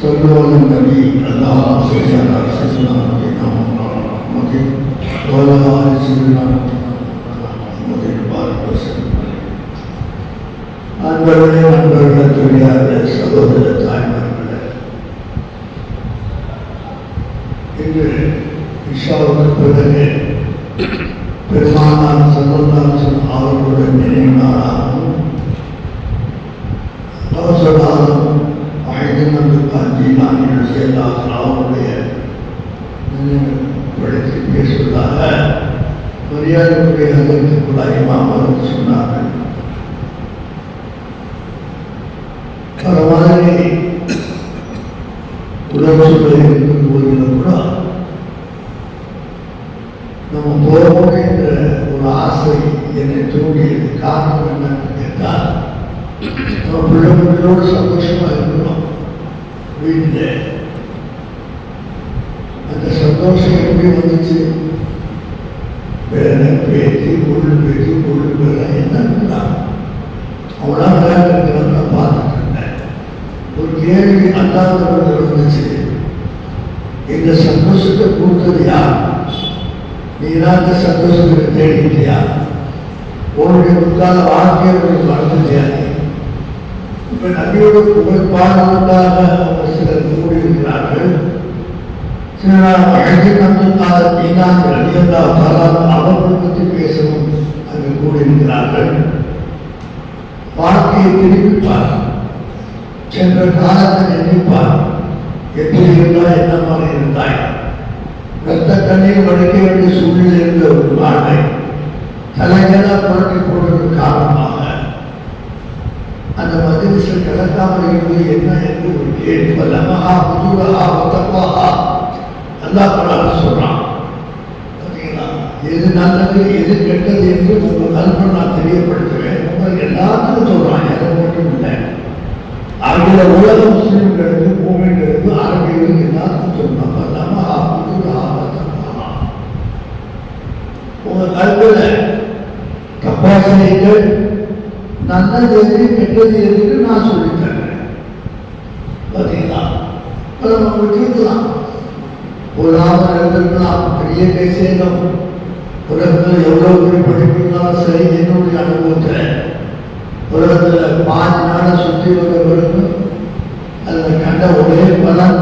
சொல்லுவது நபி அல்லாஹ் சரியான செல்லலாம் நமக்கு உலகாக செல்லலாம் நமக்கு பார்க்க செல்லும் அன்பர்களே நண்பர்களே தொழிலாளர்களே சகோதர தாய்மார்களே. இன்று இஷாவுக்கு பிறகு பெருமானார் சந்தோஷம் அவர்களுடன் நினைவு நாளாக சந்தோஷத்தை கொடுத்தது நீ தான் இந்த சந்தோஷத்தை தேடிட்டியா உன்னுடைய முக்கால வாழ்க்கையை உங்களுக்கு வளர்ந்துட்டியா நீ? இப்ப நபியோட புகழ் பாடுவதற்காக சிலர் கூடியிருக்கிறார்கள். சிலர் அழகி நம்பிக்காத நீங்காங்கள் அழியந்தா பலர் அவர்கள் பற்றி பேசவும் அங்கு கூடியிருக்கிறார்கள். வாழ்க்கையை திருப்பிப்பார் சென்ற காலத்தை நினைப்பார் எப்படி இருந்தால் என்ன மாதிரி இருந்தாய்? ரத்த தண்ணீர் வடிக்க வேண்டிய சூழ்நிலை இருந்த ஒரு வாழ்வை தலைகளாக புரட்டி போடுறது காரணமாக அந்த மதிலிசில் கலக்காமல் இருந்தது என்ன என்று ஒரு கேள்வி. வல்லமகா புதுரஹா வத்தப்பாஹா நல்லா படாத சொல்றான். பார்த்தீங்களா எது நல்லது எது கெட்டது என்று உங்கள் கல்வி நான் தெரியப்படுத்துவேன் உங்களுக்கு எல்லாத்துக்கும் சொல்றான் எதை மட்டும் இல்லை. அகில உலக முஸ்லீம்களுக்கு உங்க கல்வியில கப்பாசிட்டிகள் நல்லது எது கெட்டது எதுன்னு நான் சொல்லித்தரேன் பார்த்தீங்களா இப்போ நம்ம விட்டுருக்கலாம் பொருளாதாரம் இருந்திருக்கலாம் பெரிய பேசணும் உலகத்தில் எவ்வளோ பேர் படிப்புனாலும் சரி என்னுடைய அனுபவத்தில் உலகத்தில் பாஞ்சு நாளை சுற்றி வந்தவர்களுக்கு அதில் கண்ட ஒரே பலன்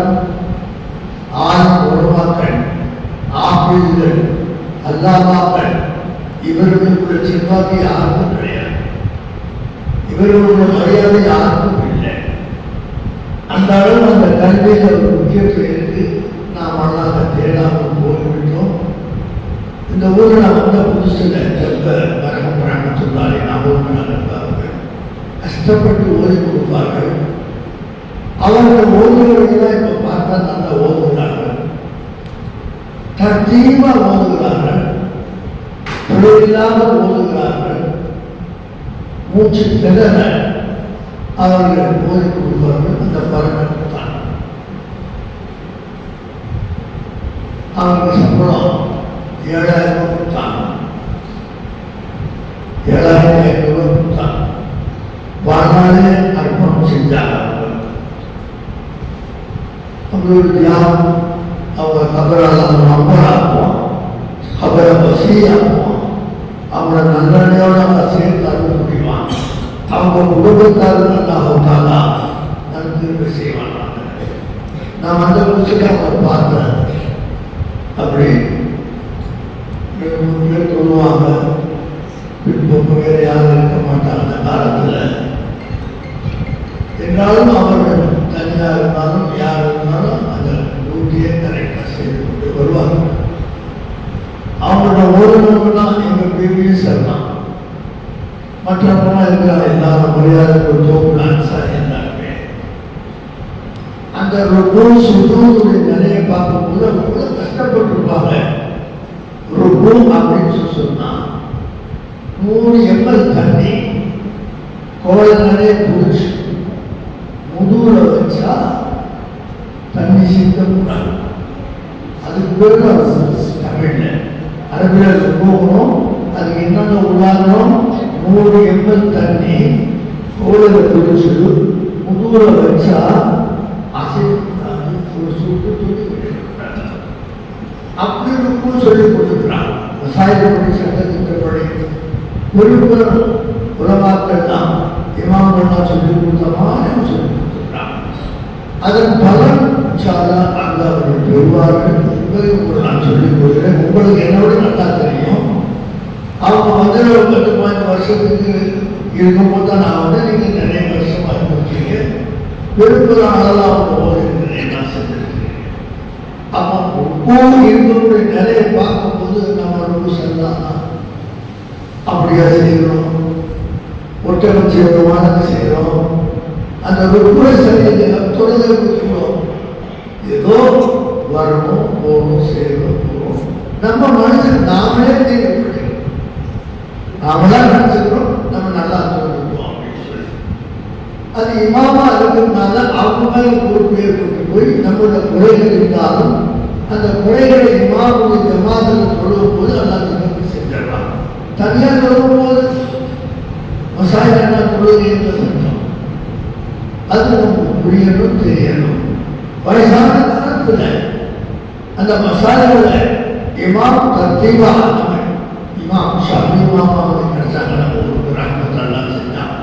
ஆண் உருவாக்கள் ஆபீஸ்கள் அல்லாமாக்கள் இவர்களுக்குள்ள செல்வாக்கு யாருக்கும் கிடையாது. இவர்களுடைய மரியாதை யாருக்கும் இல்லை. அந்த அளவு அந்த கல்வியில் ஒரு முக்கியத்துவம் இருக்கு நாம் அண்ணாங்க தேடாமல் போய்விட்டோம். இந்த ஊரில் நான் வந்த புதுசில் ரொம்ப மரகம் சொன்னாலே நான் ஊரில் நடந்தார்கள் கஷ்டப்பட்டு ஓதி கொடுப்பார்கள். அவர்கள் ஓதுகிறவர்களாக இப்போ பார்த்தா நல்லா ஓதுகிறார்கள். தர்த்தீவாக ஓதுகிறார்கள் தொழிலில்லாமல் ஓதுகிறார்கள் மூச்சு திணற அவர்கள் போய் கொடுப்பார்கள் அந்த பலனை தான் அவர்கள் சம்பளம் ஏழாயிரம் ரூபாய் கொடுத்தாங்க. ஏழாயிரத்தி ஐநூறு ரூபாய் கொடுத்தாங்க. வாழ்நாளே அர்ப்பணம் செஞ்சாங்க அவங்களோட தியானம் அவங்க கபரால் அவங்க நம்பராக்குவோம் அவரை வசதியாக்குவோம் அவங்கள நல்லெண்ணையோட அவங்க சேர்த்து அருள் முடிவான் அவங்க குடும்பத்தார் நல்லா ஆகுதாங்களா நான் திரும்ப செய்வாங்க நான் அந்த புதுசுக்கு తాగలే புருஷ் முதுகுல வச்சா தண்ணி சிந்த கூடாது அதுக்கு பேர் தமிழ்ல. அரபியில் போகணும் அதுக்கு என்னென்ன உதாரணம் நூறு எம்எல் தண்ணி கோயில குடிச்சு முதுகுல வச்சா அசைக்கூடாது ஒரு சுட்டு சொல்லி அப்படி இருக்கும் சொல்லி கொடுக்குறான் விவசாயத்துடைய சட்டத்தின்படி பெரும்புறம் உலமாக்கள்லாம் தான் இமாம்கள்லாம் சொல்லிக் கொடுத்த சொல்லிக் கொடுக்கிறான் அதன் பலன் சாலா அந்த அவர்கள் பெறுவார்கள் என்பதை உங்களுக்கு நான் சொல்லிக் கொடுக்கிறேன் உங்களுக்கு என்னோட நல்லா தெரியும். அவங்க வந்து ஒரு பத்து பதினஞ்சு வருஷத்துக்கு இருக்கும்போது தான் நான் வந்து நீங்கள் நிறைய வருஷமாக இருந்திருக்கீங்க. விருப்பம் அதெல்லாம் அவங்க ஓடிருக்கிறேன் நான் செஞ்சிருக்கிறேன் அப்போ ஒவ்வொரு இருக்கக்கூடிய நிலையை பார்க்கும்போது நம்ம ரொம்ப சரிதான்? அப்படியா செய்யணும் ஒட்டகம் செய்யறோம் வானத்தை செய்யறோம் அந்த ரொம்ப சரியில்லை தொடர்ந்து இருக்கிறோம் ஏதோ வரணும் போகணும் செய்யணும் போகணும் நம்ம மனுஷன் நாமளே தீர்வு நாமளா நினைச்சுக்கிறோம் நம்ம நல்லா சொல்லிருக்கோம் அது இமாமா இருக்கிறதுனால அவங்க மேல பொறுப்பு ஏற்பட்டு போய் நம்மளோட குறைகள் இருந்தாலும் அந்த குறைகளை இமாமுடைய ஜமாத்தில் சொல்லும் போது அல்லா நமக்கு செஞ்சிடலாம் தனியாக சொல்லும் போது சட்டம் அது புரியணும் தெரியணும் வயசான காலத்தில் அந்த மசாலாவில் இமாம் தர்த்தீவா ஆனவன் இமாம் ஷாமி இமாமாவை கிடைச்சாங்க நம்ம செஞ்சான்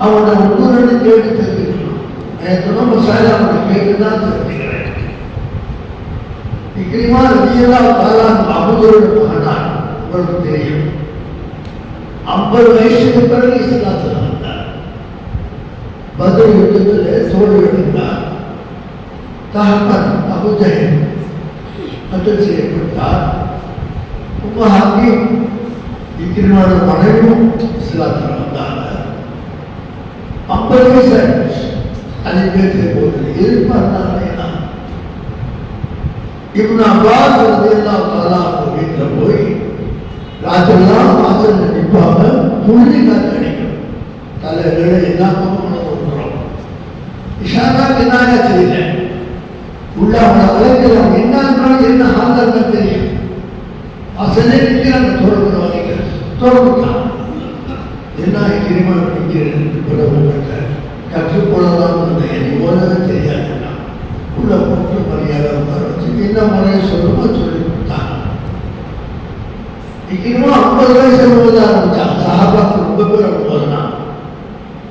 அவனோட ஒவ்வொரு கேட்டு தெரிஞ்சுக்கணும் மசாலா அவனை கேட்டு தான் தெரிஞ்சுக்கிறேன் அபுதோட மகனான் உங்களுக்கு தெரியும் ஐம்பது வயசுக்கு பிறகு இஸ்லாத்தில் பதில் யுத்தத்தில் தோல்வி அடைந்தார் தகப்பன் அபுஜயன் கத்தல் செய்யப்பட்டார் உம்ம ஹாக்கிம் இக்கிரிமாவோட மனைவியும் இஸ்லாத்தில் வந்தாங்க. ஐம்பது வயசு ஆயிடுச்சு. அது பேசுகிற போது எதிர்பார்த்தாங்க இவன் அப்பாஸ் வந்து எல்லாம் அவங்க வீட்டில் போய் ராத்திரெல்லாம் வாசல் நிற்பாங்க புள்ளி தான் கிடைக்கும் தலைகளை எல்லா இஷாரா கினாயா செய்யல. உள்ள அவனை அழைக்கிறோம் என்னன்றாலும் என்ன ஆந்தர்னு தெரியும். என்ன நிற்கிறது கற்றுக்கொள்ளலாம் உள்ள போட்டு மரியாதை என்ன முறையை சொல்லுமோ சொல்லி கொடுத்தாங்க இன்னும் ஐம்பது வயசு போது ஆரம்பிச்சாங்க ரொம்ப பேர் போதுனா?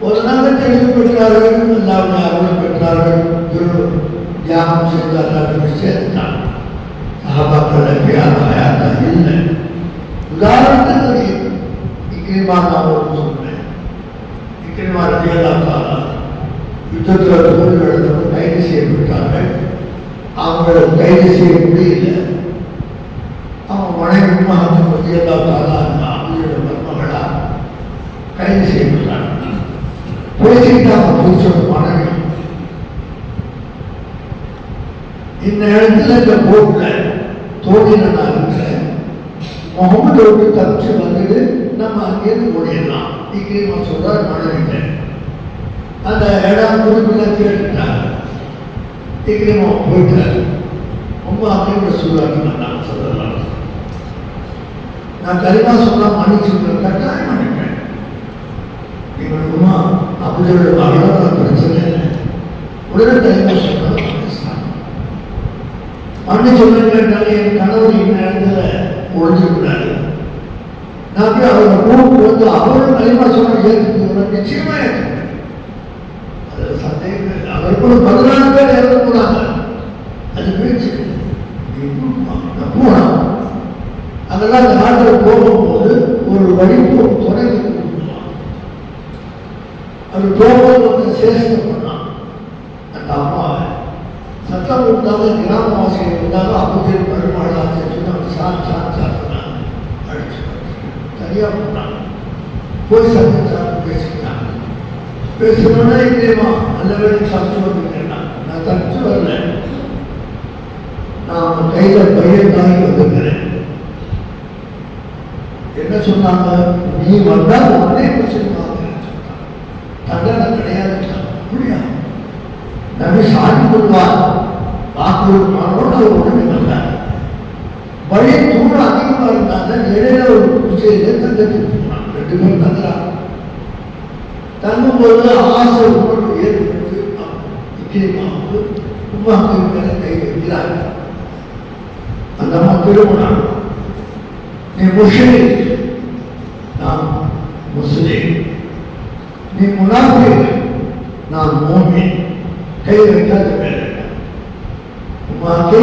ஒரு நாள் எல்லாருமே அருள் பெற்றார்கள் குரு தியாகம் செய்தார்கள் சேர்ந்தாங்க சகாபாக்கள் எப்பயாத இல்லை உதாரணத்துக்கு இக்கிரிமா நான் ஒரு சொல்றேன் இக்கிரிமா ரதியெல்லாம் காலா யுத்தத்தில் தோல்வி நடந்தவங்க கைது செய்யப்பட்டார்கள் அவங்களை கைது செய்ய முடியல அவன் மனைவி மகன் பற்றியல்லா தாலா அவங்களோட மருமகளா கைது செய்யப்பட்டாங்க பேசிட்டாங்க புருஷோட மனைவி இந்த இடத்துல இந்த போட்ல தோழில நான் இருக்கிறேன் முகமது விட்டு தப்பிச்சு வந்துட்டு நம்ம அங்கேருந்து ஓடிடலாம். இக்கிரிமா சொல்றார் மனைவிட்ட அந்த இடம் குறிப்பிட்ட கேட்டுட்டாங்க இக்கிரிமா போயிட்டாரு. ரொம்ப அப்படின்ற சூழல் நான் சொல்லலாம். நான் கரிமா சொன்னா மன்னிச்சு கட்டாயம் மன்னிப்பேன் இவனுக்குமா அப்படியோட அவ்வளோ பிரச்சனை உடனே கரிமா சொன்னா மன்னி என் கணவர் இந்த இடத்துல ஒழிஞ்சிருக்கிறாரு நான் போய் அவரை கூப்பிட்டு வந்து அவரும் கரிமா சொன்ன ஏற்றுக்கு நிச்சயமா சந்தேகம் அவர் கூட பதினாலு பேர் இறந்து போனாங்க. அது பேச்சு போனோம் அதெல்லாம் அந்த நாட்டில் போகும்போது ஒரு வழிப்பு தொடங்கி அது போகும்போது வந்து பண்ணான் அந்த அம்மாவை. சத்தம் கொடுத்தாங்க இருந்தாங்க அப்போதைய பெருமாள் சொன்னாங்க சார் சார் சார் சொன்னாங்க. அடிச்சு சரியாக பண்ணாங்க போய் சந்திச்சாங்க பேசிக்கிட்டாங்க. பேசணும்னா இல்லையம்மா நல்ல வேலை சாப்பிட்டு வந்துட்டேன். நான் தப்பிச்சு வரல. நான் கையில் பையன் தாங்கி வந்திருக்கிறேன். என்ன சொன்னாங்க? நீ வந்தால் உடனே பிரச்சனை தண்டனை கிடையாது அப்படியா? நபி சாமி கொள்வார் வாக்கு மாணவன் அவர் வழி தூரம் அதிகமாக இருந்தாங்க இடையில ஒரு குச்சியில தங்கத்துக்கு ரெண்டு பேரும் தங்குறாங்க. தங்கும்போது ஆசை உணர்வு ஏற்பட்டு நிச்சயமாக உமாக்கு கை வைக்கிறார்கள் அந்த அம்மா திருமணம். நீ முஸ்லிம் நான் முஸ்லிம் நீ முனாஃபிக் நான் மூமின் கை வைக்காத வேலை உமாக்கி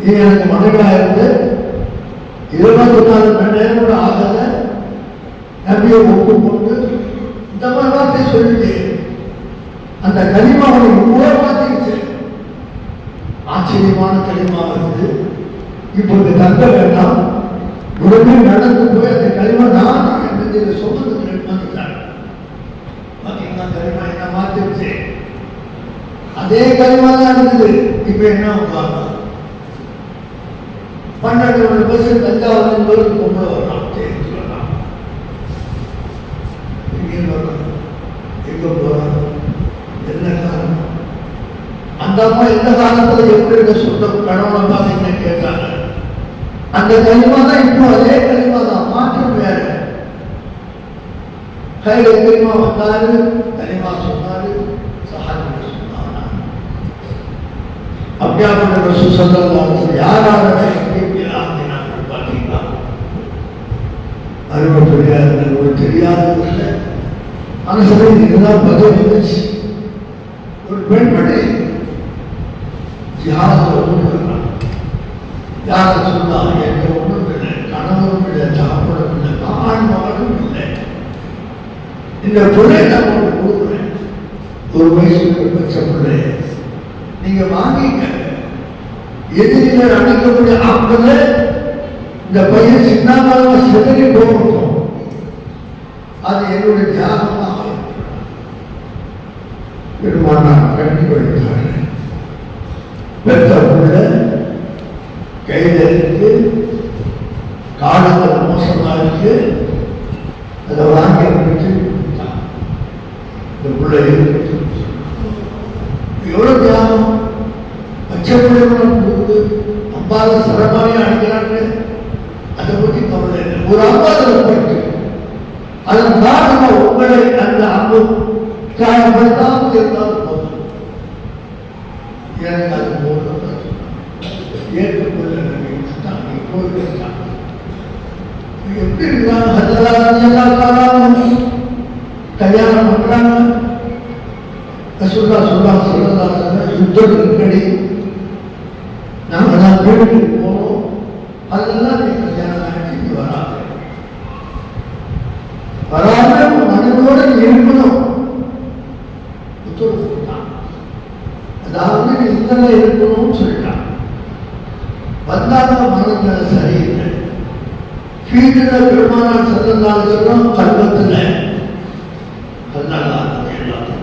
நீ எனக்கு மனைவியாக இருந்து இருபத்தி நாலு மணி நேரம் கூட ஆகல. நபியை ஒப்புக்கொண்டு இந்த மாதிரி வார்த்தை சொல்லிட்டு அந்த களிமா அவனுக்கு ஒவ்வொரு ஆச்சரியமான களிமா வந்து இப்போ இந்த தங்க வேண்டாம். உடனே நடந்து போய் அந்த களிமா தான் என்று சொன்னதுக்கு வந்துட்டாங்க பார்த்தீங்களா களிமா என்ன மாத்திருச்சு அதே களிமா தான் இருந்தது. இப்போ என்ன உட்கார்ந்து பன்னெண்டு மணி பர்சன்ட் தஞ்சாவூர் என்பது பொம்பளை வரலாம். எங்கே வரலாம் என்ன காரணம்? அந்த அம்மா காலத்துல எப்படி சொந்த கணவனை பார்த்து என்ன கேட்டாங்க? அந்த களிமா தான் இப்போ அதே களிமா தான். மாற்றம் வேற. கையில களிமா வந்தாரு களிமா சொன்னாரு சஹாபிகள் சொன்னாங்க. அப்படியாப்பட்ட ரசூல் அருமை பெரியார்கள் ஒரு தெரியாதது இல்லை ஆனால் சரி இதுதான் பதில் வந்துச்சு ஒரு பெண்மணி. தியாகத்தில் ஒன்றுகிறான் யார சொன்னா என்ற ஒன்றும் இல்லை. கணவரும் இல்லை இல்லை மகனும் இல்லை. இந்த பிள்ளை நான் உங்களுக்கு கொடுக்குறேன். ஒரு வயசுக்கு பச்ச பிள்ளை. நீங்க வாங்கிக்க எதிரிகள் அணைக்கக்கூடிய ஆப்பத இந்த பையன் சின்னமாக சிதறி போகட்டும். அது என்னுடைய தியாகமாக பெருமானார் கட்டி வைத்தார்கள் பெற்ற உள்ள கையில் இருக்கு காலங்கள் மோசமா இருக்கு அதை வாங்கி வச்சு கொடுத்தான். இந்த பிள்ளை இருக்கு எவ்வளவு தியாகம் பச்சை பிள்ளைகளை கொடுத்து அம்பாத சிரமமாக அடிக்கிறாங்க அதை பற்றி கவலை இல்லை ஒரு அம்பாதில் போயிட்டு அதன் காரணமாக உங்களை அந்த அம்பு காயப்படுத்தாமல் இருந்தாலும்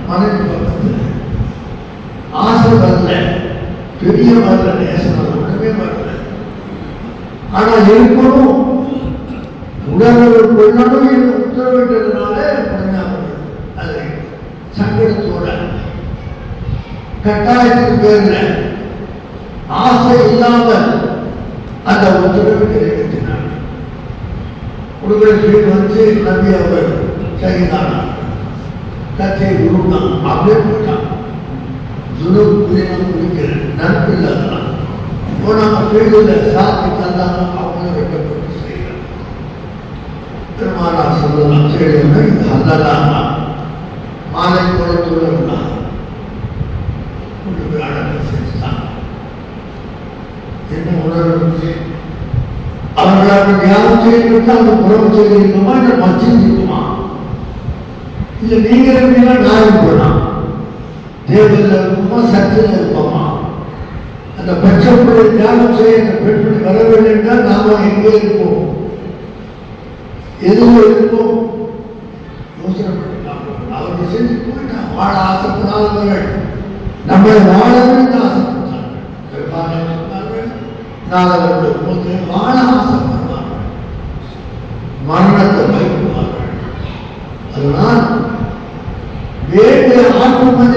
மனைவி பக்கத்தில் ஆசை வரல பெரிய வரல நேசம் வரல வரல ஆனா இருக்கணும் உடல் கொள்ளணும் என்று உத்தரவிட்டதுனால அது சங்கடத்தோட கட்டாயத்துக்கு பேர்ல ஆசை இல்லாமல் அந்த உத்தரவு நிறைவேற்றினார் உங்களுக்கு வந்து நம்பி அவர் செய்தானார் கத்தை உருவான் அப்படியே போட்டான். துணவு புரியணும் குடிக்கிற நட்பு இல்லாதான் போனாங்க ஃபீல்டில் சாத்தி தந்தாங்க அவங்களும் வைக்கப்பட்டு செய்கிறாங்க பெருமானா சொல்லலாம் செய்யணும்னா இது அல்லலாமா மாலை குளத்தோடு இருந்தான் கொண்டு போய் அடக்கம் செஞ்சுட்டான் என்ன உணர்வு அவர்களால் தியானம் செய்யணும்னா அந்த புறம் செய்யணுமா இல்லை மச்சம் இல்ல நீங்க இருப்பீங்களா நான் இருப்பேனா தேர்தலில் இருப்போமா சர்ச்சில் இருப்போமா? அந்த பச்சை பிள்ளை தியானம் செய்ய அந்த பெண்மணி வரவில்லை என்றால் நாம எங்கே இருப்போம். எதுவும் இருப்போம்? யோசனை அவர்கள் செஞ்சு போயிட்டான் வாழ ஆசைப்படாதவர்கள். நம்மளை வாழ வேண்டும் ஆசைப்பட்டார்கள். பெரும்பாலும் சொன்னார்கள். வாழ வேண்டிய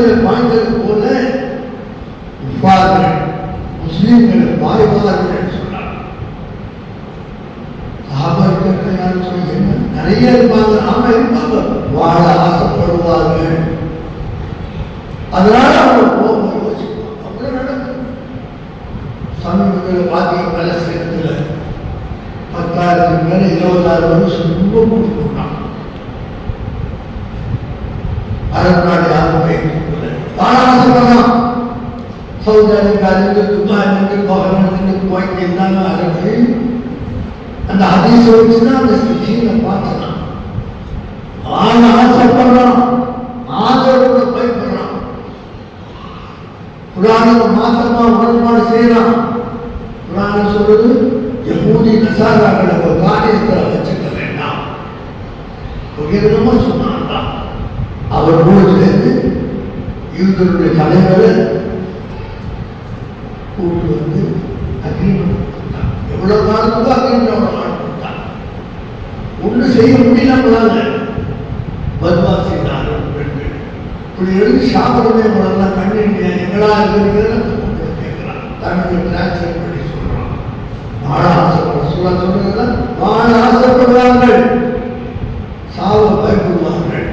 கோவலிருந்து என்னென்ன எல்லாமே அரபு அந்த ஹதீஸ வச்சு அந்த சீனை பார்த்துக்கலாம் ஆனா ஆசைப்படுறான் ஆதரவோட பயப்படுறான் குரானுக்கு மாத்திரமா உடன்பாடு செய்யறான் குரான சொல்றது யகூதி நசாராக்களை ஒரு காரியத்தில் வச்சுக்க வேண்டாம் உயர்ந்தமா சொன்னான்டா அவர் கூட சேர்ந்து யூதருடைய தலைவரை கூட்டு வந்து அக்ரிமெண்ட் கொடுத்தாங்க எவ்வளவு காலத்துக்கு அக்ரிமெண்ட் அவ்வளவு நாள் கொடுத்தாங்க ஒண்ணு செய்ய முடியல பத்மாஸ் செய்தார்கள் பெண்கள் இப்படி எழுதி சாப்பிடவே முதல்ல கண்ணீர் எங்களா இருக்கிறது கேட்கிறான் தமிழ் டிரான்ஸ்லேட் பண்ணி சொல்றான் வாழ ஆசைப்பட சொல்ல சொல்றதுல வாழ ஆசைப்படுவார்கள் சாவ பயப்படுவார்கள்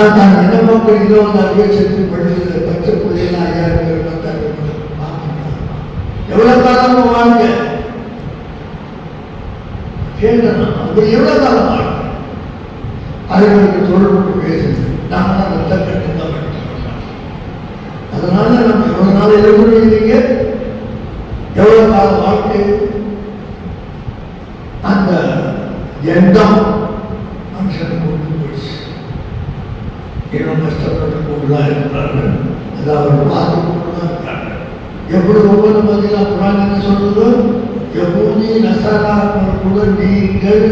அதான் தான் என்ன மக்கள் இதோ அந்த அபியட்சத்து பள்ளியில் பச்சை பிள்ளைகள் ஐயாயிரம் பேர் பத்தாயிரம் பேர் பார்த்துட்டாங்க. எவ்வளவு காலம் வாழ்க கேட்கணும் அப்படி எவ்வளவு காலம் வாழ்க அறிவுக்கு தொடர்பு பேசுது நாம தான் ரத்த கட்டு தான் அதனால நம்ம எவ்வளவு நாள் எதிர்கொள்வீங்க எவ்வளவு கால வாழ்க்கை அந்த எண்ணம் மனுஷன் கொண்டு போயிடுச்சு இன்னும் கஷ்டப்பட்டு கொண்டுதான் இருக்கிறார்கள் அதை அவர் எப்படி ஒவ்வொரு பதிலா புராணம் என்ன சொல்றது எப்போது நசராக்கள் கூட நீங்கள்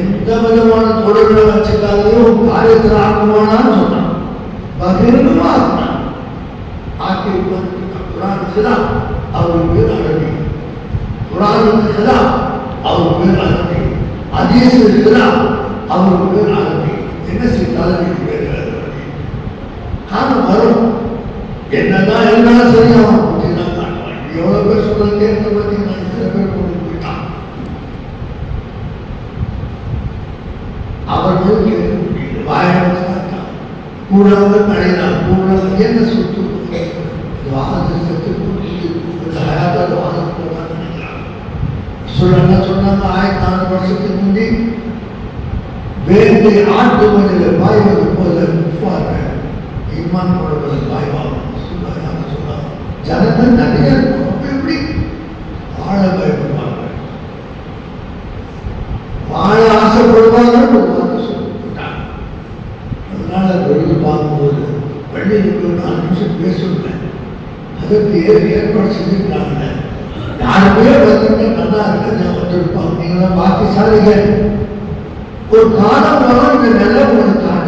எந்த விதமான தொடர்புகளை வச்சுக்காதே ஒரு காரியத்தில் ஆக்குவானான்னு சொன்னான் பகிரங்கமா ஆக்கினான் ஆக்கி அவர் பேர் அழகி குரானுக்குதா அவர் பேர் அழகி அதீஸ் அவர் பேர் அழகி என்ன செய்தாலும் நீங்க பேர் காரணம் வரும். என்னதான் இருந்தாலும் சரி அவன் பேர் சொல்றது கேட்க பார்த்தீங்கன்னா சில பேர் கொண்டு போயிட்டான் அவர்களும் கேட்க முடியல வாயிலாக கூடாத என்ன சொத்து? வாகனத்தை செத்து போட்டு வாகனம் போடான்னு நினைக்கிறாங்க. சொன்னாங்க ஆயிரத்தி நானூறு வருஷத்துக்கு முந்தி வேந்தை ஆட்டு மனித பாய்வது போல முப்பார்கள் இம்மான் பாய்வாங்க சொன்னாங்க ஜனங்கள் நிறைய இருக்கும் எப்படி? வாழ பயப்படுவாங்க வாழ ஆசைப்படுவாங்க அதனால வெளியில் பார்க்கும்போது பள்ளியில் ஒரு நாலு நிமிஷம் பேசுவேன் அதுக்கு ஏ- ஏற்பாடு செஞ்சுருக்காங்க. யாருமே வந்து நல்லா இருக்கிறத வந்திருப்பாங்க நீங்களாம் பாக்கியசாலிகள். ஒரு காலம் வரும். இந்த நல்ல ஒரு காலம்.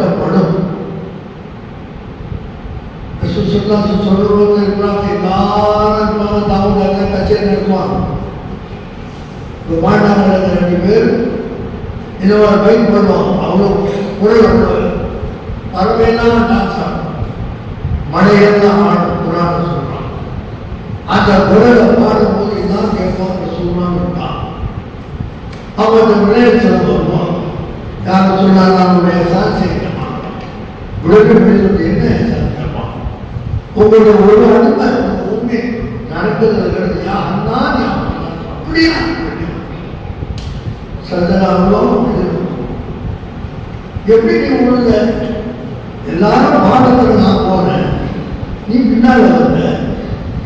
சுற்றுலா சொல்லுவது இருக்கிறாங்க எல்லாரும் இருப்பாங்க. தாவூத் கச்சேரி நடத்துவாங்க இப்போ மாட்டாங்க ரெண்டு பேர் இன்னொரு பைக் பண்ணுவோம் அவ்வளோ குரல் பறவையெல்லாம் டான்ஸ் ஆடும் மழையெல்லாம் ஆடும். குரான சொல்றான் அந்த குரலை பாடும்போது எல்லாம் கேட்பாங்க. சொல்றான்னு இருக்கான் அவங்க அந்த விளையாட்டு சொல்ல வருவோம் யாரும் சொன்னாலும் நம்முடைய சாட்சியமா உலகம் என்ன? உங்களுடைய ஒரு அனுமை உண்மை நடக்கிறது யாருந்தான் அப்படியா? சந்தனாவோ எப்படி நீ உள்ள எல்லாரும் பாடத்தில் நான் போனேன் நீ பின்னால வந்த.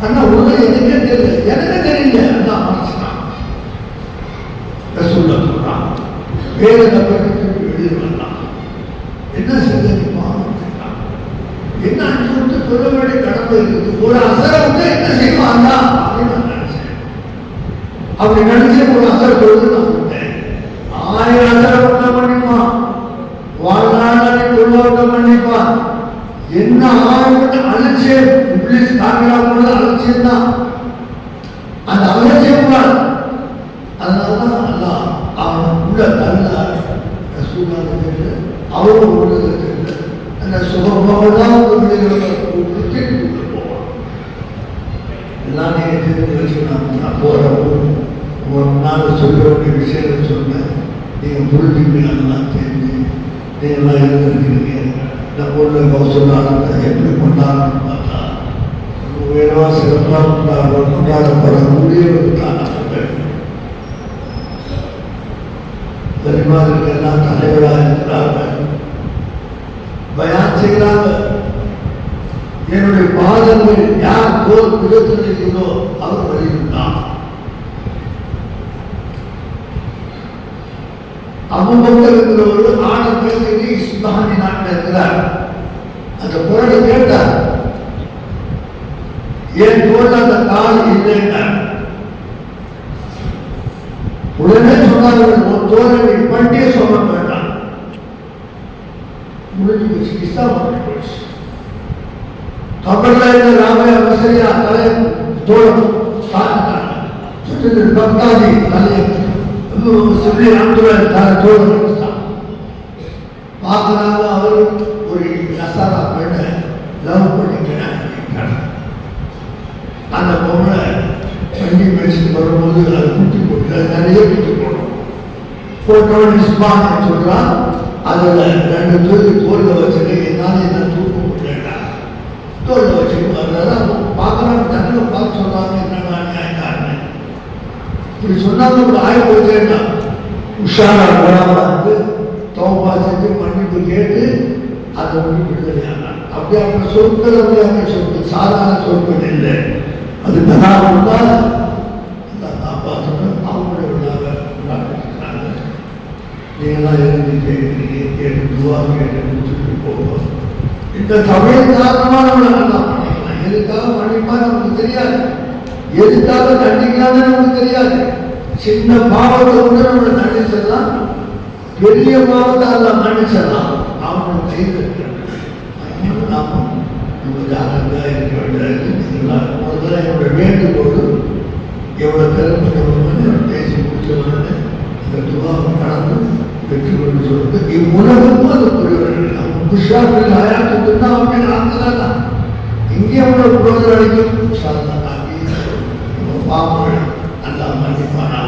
அண்ணா உள்ள எனக்கே தெரியல. எனக்கு தெரியல. அண்ணா மனசுதான். ரசூல்லா சொல்றான். வேதனை பற்றி திருப்பி வெளியே வந்தான் என்ன செஞ்சிருப்பான் என்ன அனுப்பிட்டு சொல்ல வேண்டிய கடமை இருக்குது ஒரு அசரை வந்து என்ன செய்வாங்களா அப்படி நினைச்சு ஒரு அசர பொழுது ஆயிரம் அசர ஒன்றை பண்ணிப்பான் வாழ்நாளை கொள்வாக்க பண்ணிப்பான் என்ன ஆயிரம் அலட்சியம்? இங்கிலீஷ் காமிலா கூட அலட்சியம் தான் அந்த அலட்சியம் தான் அதனாலதான் அல்லாஹ் அவன் உள்ள தள்ளார் ரசூலாக அவரும் உள்ளதை தெரிந்து அந்த சுகமாக உள்ள கூப்பிட்டு உள்ள போவான் எல்லாம் நீங்க தெரிஞ்சு வச்சுக்கணும் நான் போறேன் ஒரு நாள் சொல்ல வேண்டிய விஷயத்தை சொன்னேன் நீங்க புரிஞ்சுக்கலாம் தெரிஞ்சு நீங்களாம் இருந்திருக்கீங்க இந்த பொண்ணு கௌசலானத்தை எப்படி கொண்டாடணும்னு பார்த்தா உயர்வா சிறப்பாக கொண்டாட கொண்டாடப்பட முடியவதற்கான வேண்டும் ஜமாத்துக்கு எல்லாம் தலைவராக இருக்கிறார்கள் பயான் செய்கிறாங்க என்னுடைய பாதங்கள் யார் போர் விதத்தில் இருக்கிறதோ அவர் வழியுண்டான் அபுபக்கர் என்கிற ஒரு ஆணர் பேசுகிறது இஸ்லாமி நாட்டில் இருக்கிறார். அந்த குரலை கேட்டார். என் தோல் அந்த கால் இல்லைன்னார் உடனே சொன்னார்கள் ஒரு தோழனை பண்டிகை சொல்ல வேண்டாம். முடிஞ்சு போச்சு கிஸ்தா போச்சு கபர்ல இருந்த ராமையா சுற்றி பக்தாதி தலையை சொல்லி அன்புடன் தலை தோழம் எடுத்துட்டான் பார்க்கறாங்க அவர் ஒரு நசாரா பெண்ண லவ் பண்ணிக்கிறேன் அந்த பொண்ணை வண்டி பேசிட்டு வரும்போது அதை குட்டி போட்டு நிறைய குட்டி போடும் போட்டோன்னு சொல்றான் அதில் ரெண்டு தூக்கி தோல்ல வச்சுட்டு என்னால என்ன தூக்க முடியல தோல்ல வச்சுட்டு வர்றாரு பார்க்கறாங்க தண்ணியில் பார்த்து சொல்றாங்க என்னன்னா நியாயக்காரன் இப்படி சொன்னாங்க ஒரு ஆய் போச்சேன்னா உஷாரா வராம இருந்து தோப்பா செஞ்சு மன்னிப்பு கேட்டு அதை வந்து விடுதலையானான் அப்படி அவங்க சொற்கள் அப்படியான சொற்கள்? சாதாரண சொற்கள் இல்லை. அது பெறாம காப்பாற்றணும். அவங்களுடைய விழாவை கொண்டாடிருக்கிறாங்க நீங்களாம் இருந்து கேட்குறீங்க கேட்டு துவா கேட்டு முடிச்சுட்டு போவோம் இந்த தமிழ் காரணமாக நம்மளை நல்லா பண்ணிக்கலாம் எதுக்காக பண்ணிப்பா நமக்கு தெரியாது. எதுக்காக தண்டிக்கலாம்னு நமக்கு தெரியாது. சின்ன பாவத்தை கூட நம்ம மன்னிச்சிடலாம் பெரிய பாவத்தை எல்லாம் மன்னிச்சிடலாம் அவங்க செய்து கட்டுறாங்க நாம நம்ம ஜாகிரதையாக இருக்க வேண்டியதாக முதல்ல என்னோட வேண்டுகோள் எவ்வளோ திறமைக்கு பேசி முடிச்ச உடனே இந்த துவாவை கடந்து வெற்றி கொண்டு சொல்லிட்டு இவ்வுலகமும் அது நம்ம புஷாக்கள் ஆயாத்துக்கு தான் அவங்க நாங்கள் இங்கே அவ்வளோ புரோஜனம் அளிக்கும் பாவங்கள் நல்லா மன்னிப்பானா?